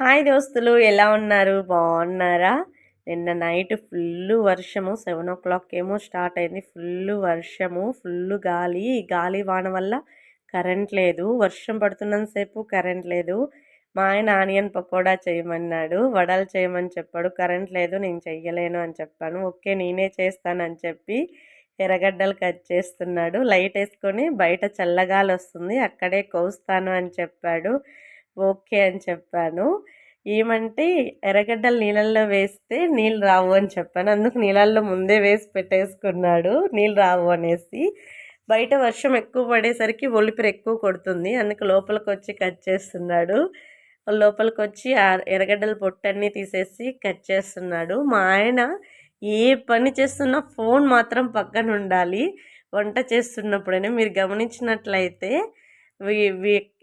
Hi దోస్తులు ఎలా ఉన్నారు? బాగున్నారా? నిన్న నైట్ ఫుల్ వర్షము. సెవెన్ ఓ క్లాక్ ఏమో స్టార్ట్ అయింది. ఫుల్ వర్షము ఫుల్ గాలి. గాలి వాన వల్ల కరెంట్ లేదు. వర్షం పడుతున్నంతసేపు కరెంట్ లేదు. మా ఆయన ఆనియన్ పకోడా చేయమన్నాడు. వడలు చేయమని చెప్పాడు. కరెంట్ లేదు నేను చెయ్యలేను అని చెప్పాను. ఓకే నేనే చేస్తానని చెప్పి ఎర్రగడ్డలు కట్ చేస్తున్నాడు. లైట్ వేసుకొని బయట చల్లగాలి వస్తుంది. అక్కడే కోస్తాను అని చెప్పాడు. ఓకే అని చెప్పాను. ఏమంటే ఎర్రగడ్డలు నీళ్ళల్లో వేస్తే నీళ్ళు రావు అని చెప్పాను. అందుకు నీళ్ళల్లో ముందే వేసి పెట్టేసుకున్నాడు నీళ్ళు రావు అనేసి. బయట వర్షం ఎక్కువ పడేసరికి ఒలిపిరి ఎక్కువ కొడుతుంది. అందుకు లోపలికి వచ్చి కట్ చేస్తున్నాడు. లోపలికి వచ్చి ఎర్రగడ్డల పొట్టన్నీ తీసేసి కట్ చేస్తున్నాడు. మా ఆయన ఏ పని చేస్తున్నా ఫోన్ మాత్రం పక్కన ఉండాలి వంట చేస్తున్నప్పుడైనా. మీరు గమనించినట్లయితే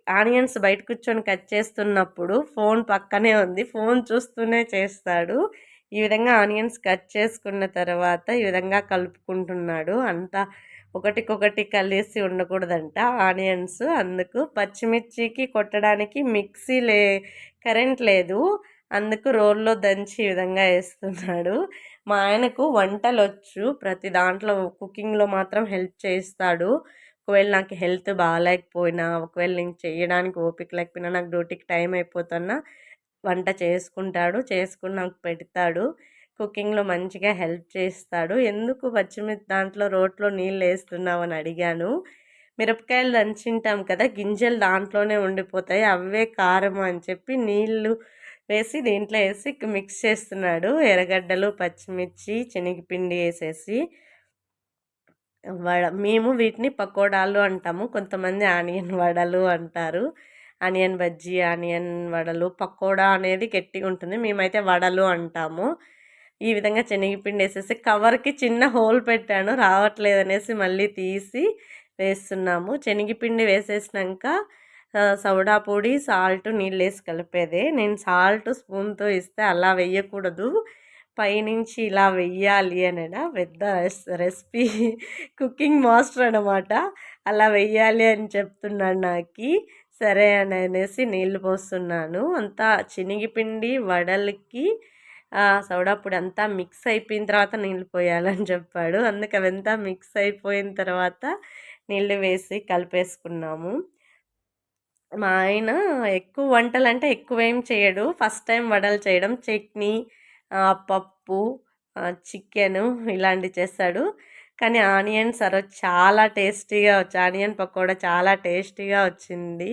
ఆనియన్స్ బయట కూర్చొని కట్ చేస్తున్నప్పుడు ఫోన్ పక్కనే ఉంది. ఫోన్ చూస్తూనే చేస్తాడు. ఈ విధంగా ఆనియన్స్ కట్ చేసుకున్న తర్వాత ఈ విధంగా కలుపుకుంటున్నాడు. అంతా ఒకటికొకటి కలిసి ఉండకూడదంట ఆనియన్స్. అందుకు పచ్చిమిర్చికి కొట్టడానికి మిక్సీ లే కరెంట్ లేదు. అందుకు రోల్లో దంచి ఈ విధంగా వేస్తున్నాడు. మా ఆయనకు వంటలు వచ్చు ప్రతి దాంట్లో కుకింగ్లో మాత్రం హెల్ప్ చేస్తాడు ఒకవేళ నాకు హెల్త్ బాగాలేకపోయినా ఒకవేళ నేను చేయడానికి ఓపిక లేకపోయినా నాకు డ్యూటీకి టైం అయిపోతున్నా వంట చేసుకుంటాడు చేసుకుని నాకు పెడతాడు కుకింగ్లో మంచిగా హెల్ప్ చేస్తాడు. ఎందుకు పచ్చిమిర్చి దాంట్లో రోట్లో నీళ్ళు వేస్తున్నావు అని అడిగాను. మిరపకాయలు దంచింటాం కదా గింజలు దాంట్లోనే ఉండిపోతాయి అవే కారం అని చెప్పి నీళ్ళు వేసి దీంట్లో వేసి మిక్స్ చేస్తున్నాడు. ఎర్రగడ్డలు పచ్చిమిర్చి శనగపిండి వేసేసి వడ మేము వీటిని పకోడాలు అంటాము. కొంతమంది ఆనియన్ వడలు అంటారు. ఆనియన్ బజ్జీ ఆనియన్ వడలు పకోడా అనేది గట్టిగా ఉంటుంది. మేమైతే వడలు అంటాము. ఈ విధంగా శనగపిండి వేసేసి కవర్కి చిన్న హోల్ పెట్టాను. రావట్లేదు అనేసి మళ్ళీ తీసి వేస్తున్నాము. శనగపిండి వేసేసినాక సోడా పొడి సాల్ట్ నీళ్ళు వేసి కలిపేదే. నేను సాల్ట్ స్పూన్తో ఇస్తే అలా వేయకూడదు. పైనుంచి ఇలా వెయ్యాలి అనడ పెద్ద రెసిపీ కుకింగ్ మాస్టర్ అనమాట. అలా వెయ్యాలి అని చెప్తున్నాడు నాకు. సరే అని అనేసి నీళ్ళు పోస్తున్నాను. అంతా చినిగిపిండి వడలకి సౌడప్పుడు అంతా మిక్స్ అయిపోయిన తర్వాత నీళ్ళు పోయాలని చెప్పాడు. అందుకు అవంతా మిక్స్ అయిపోయిన తర్వాత నీళ్ళు వేసి కలిపేసుకున్నాము. మా ఆయన ఎక్కువ వంటలు అంటే ఎక్కువ ఏం చేయడు. ఫస్ట్ టైం వడలు చేయడం చట్నీ పప్పు చికెను ఇలాంటివి చేస్తాడు. కానీ ఆనియన్ సర్వ్ చాలా టేస్టీగా వచ్చి ఆనియన్ పకోడా చాలా టేస్టీగా వచ్చింది.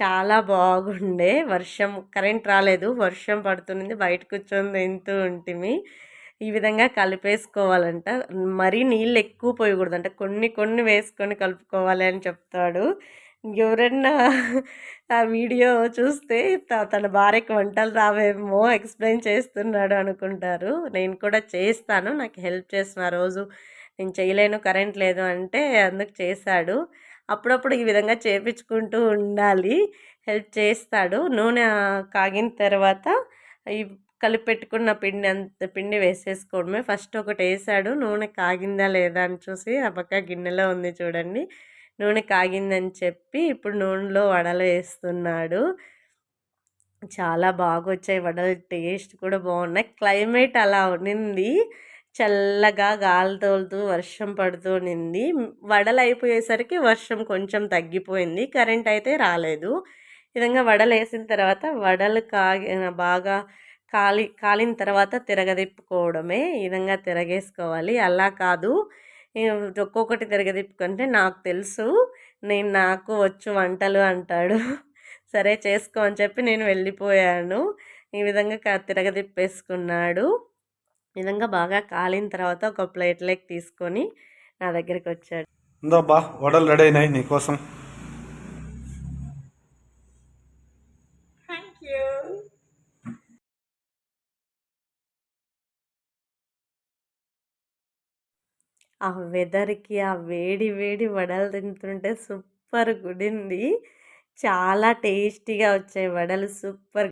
చాలా బాగుండే. వర్షం కరెంట్ రాలేదు. వర్షం పడుతుంది. బయట కూర్చొని తింటూ ఉంటుంది ఈ విధంగా కలిపేసుకోవాలంట. మరీ నీళ్ళు ఎక్కువ పోయకూడదు అంటే కొన్ని కొన్ని వేసుకొని కలుపుకోవాలి అని చెప్తాడు. ఎవరన్నా ఆ వీడియో చూస్తే తన భార్యకు వంటలు రావేమో ఎక్స్ప్లెయిన్ చేస్తున్నాడు అనుకుంటారు. నేను కూడా చేస్తాను నాకు హెల్ప్ చేసిన రోజు నేను చేయలేను కరెంట్ లేదు అంటే అందుకు చేశాడు. అప్పుడప్పుడు ఈ విధంగా చేపించుకుంటూ ఉండాలి హెల్ప్ చేస్తాడు. నూనె కాగిన తర్వాత ఈ కలిపి పెట్టుకున్న పిండి అంత పిండి వేసేసుకోవడమే. ఫస్ట్ ఒకటి వేసాడు నూనె కాగిందా లేదా అని చూసి ఆ పక్క గిన్నెలో ఉంది చూడండి. నూనె కాగిందని చెప్పి ఇప్పుడు నూనెలో వడలు వేస్తున్నాడు. చాలా బాగా వచ్చాయి వడలు టేస్ట్ కూడా బాగున్నాయి. క్లైమేట్ అలా ఉన్నింది చల్లగా గాలి తోలుతూ వర్షం పడుతూ ఉన్నింది వడలు అయిపోయేసరికి వర్షం కొంచెం తగ్గిపోయింది. కరెంట్ అయితే రాలేదు. విధంగా వడలు వేసిన తర్వాత వడలు కాగి బాగా కాలి కాలిన తర్వాత తిరగదిప్పుకోవడమే ఈ విధంగా తిరగేసుకోవాలి. అలా కాదు. ఒక్కొక్కటి తిరగదిప్పుకుంటే నాకు తెలుసు నేను నాకు వచ్చు వంటలు అంటాడు. సరే చేసుకో అని చెప్పి నేను వెళ్ళిపోయాను. ఈ విధంగా తిరగదిప్పేసుకున్నాడు ఈ విధంగా బాగా కాలిన తర్వాత ఒక ప్లేట్లోకి తీసుకొని నా దగ్గరికి వచ్చాడు బా వడలు రెడీ అయినాయి నీకోసం. ఆ వెదర్కి ఆ వేడి వేడి వడలు తింటుంటే సూపర్ గుడింది. చాలా టేస్టీగా వచ్చాయి వడలు సూపర్